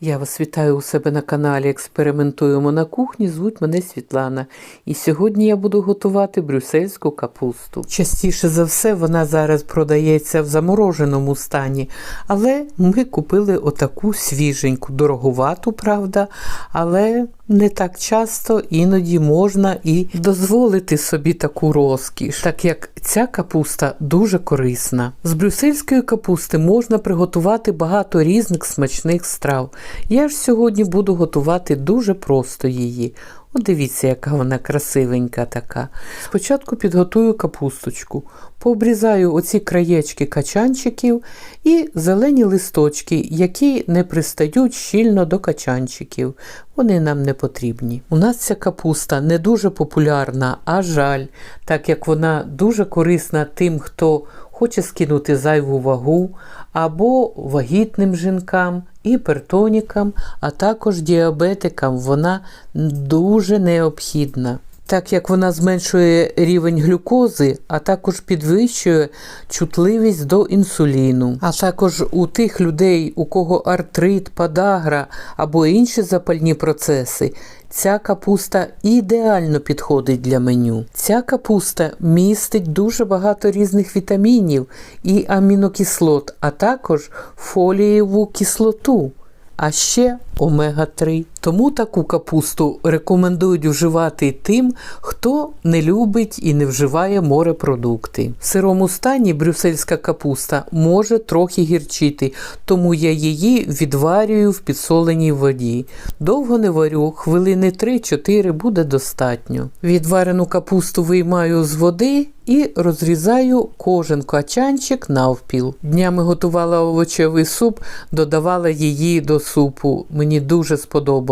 Я вас вітаю у себе на каналі Експериментуємо на кухні. Звуть мене Світлана. І сьогодні я буду готувати брюссельську капусту. Частіше за все вона зараз продається в замороженому стані, але ми купили отаку свіженьку, дороговату, правда, але не так часто іноді можна і дозволити собі таку розкіш, так як ця капуста дуже корисна. З брюссельської капусти можна приготувати багато різних смачних страв. Я ж сьогодні буду готувати дуже просто її. От дивіться, яка вона красивенька така. Спочатку підготую капусточку, пообрізаю оці краєчки качанчиків і зелені листочки, які не пристають щільно до качанчиків. Вони нам не потрібні. У нас ця капуста не дуже популярна, а жаль, так як вона дуже корисна тим, хто хоче скинути зайву вагу, або вагітним жінкам, гіпертонікам, а також діабетикам вона дуже необхідна. Так як вона зменшує рівень глюкози, а також підвищує чутливість до інсуліну. А також у тих людей, у кого артрит, подагра або інші запальні процеси, ця капуста ідеально підходить для меню. Ця капуста містить дуже багато різних вітамінів і амінокислот, а також фолієву кислоту. А ще омега-3. Тому таку капусту рекомендують вживати тим, хто не любить і не вживає морепродукти. В сирому стані брюссельська капуста може трохи гірчити, тому я її відварюю в підсоленій воді. Довго не варю, хвилини 3-4 буде достатньо. Відварену капусту виймаю з води. І розрізаю кожен качанчик навпіл. Днями готувала овочевий суп, додавала її до супу. Мені дуже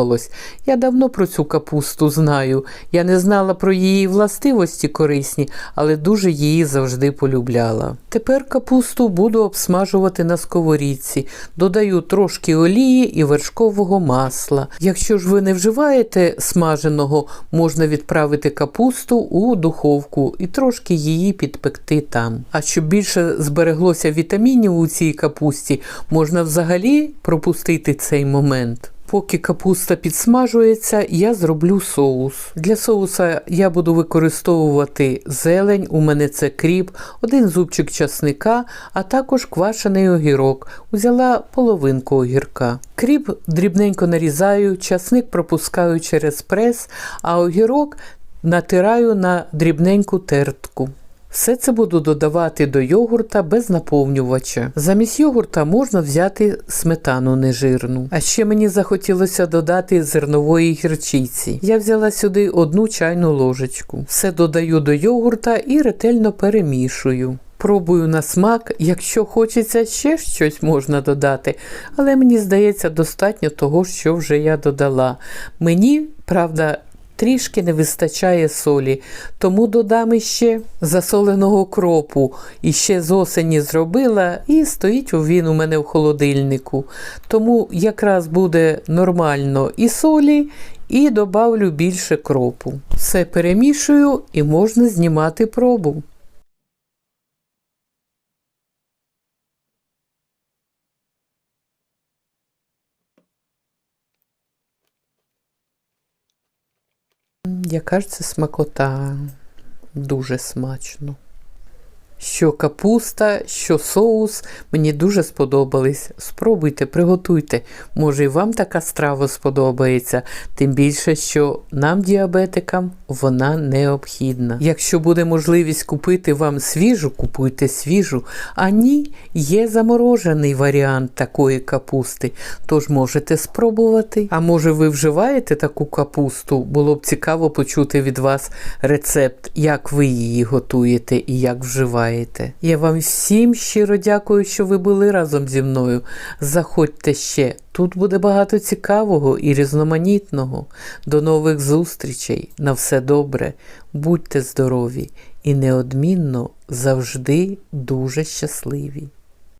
сподобалось. Я давно про цю капусту знаю. Я не знала про її властивості корисні, але дуже її завжди полюбляла. Тепер капусту буду обсмажувати на сковорідці. Додаю трошки олії і вершкового масла. Якщо ж ви не вживаєте смаженого, можна відправити капусту у духовку і трошки її підпекти там. А щоб більше збереглося вітамінів у цій капусті, можна взагалі пропустити цей момент. Поки капуста підсмажується, я зроблю соус. Для соуса я буду використовувати зелень, у мене це кріп, один зубчик часника, а також квашений огірок. Взяла половинку огірка. Кріп дрібненько нарізаю, часник пропускаю через прес, а огірок натираю на дрібненьку тертку. Все це буду додавати до йогурта без наповнювача. Замість йогурта можна взяти сметану нежирну. А ще мені захотілося додати зернової гірчиці. Я взяла сюди одну чайну ложечку. Все додаю до йогурта і ретельно перемішую. Пробую на смак, якщо хочеться ще щось можна додати, але мені здається, достатньо того, що вже я додала. Мені, правда, Трішки не вистачає солі, тому додам іще засоленого кропу. І ще з осені зробила, і стоїть він у мене в холодильнику. Тому якраз буде нормально і солі, і добавлю більше кропу. Все перемішую і можна знімати пробу. Яка це смакота? Дуже смачно. Що капуста, що соус, мені дуже сподобались. Спробуйте, приготуйте. Може і вам така страва сподобається, тим більше, що нам, діабетикам, вона необхідна. Якщо буде можливість купити вам свіжу, купуйте свіжу. А ні, є заморожений варіант такої капусти. Тож можете спробувати. А може ви вживаєте таку капусту? Було б цікаво почути від вас рецепт, як ви її готуєте і як вживаєте. Я вам всім щиро дякую, що ви були разом зі мною. Заходьте ще. Тут буде багато цікавого і різноманітного. До нових зустрічей. На все добре. Будьте здорові і неодмінно завжди дуже щасливі.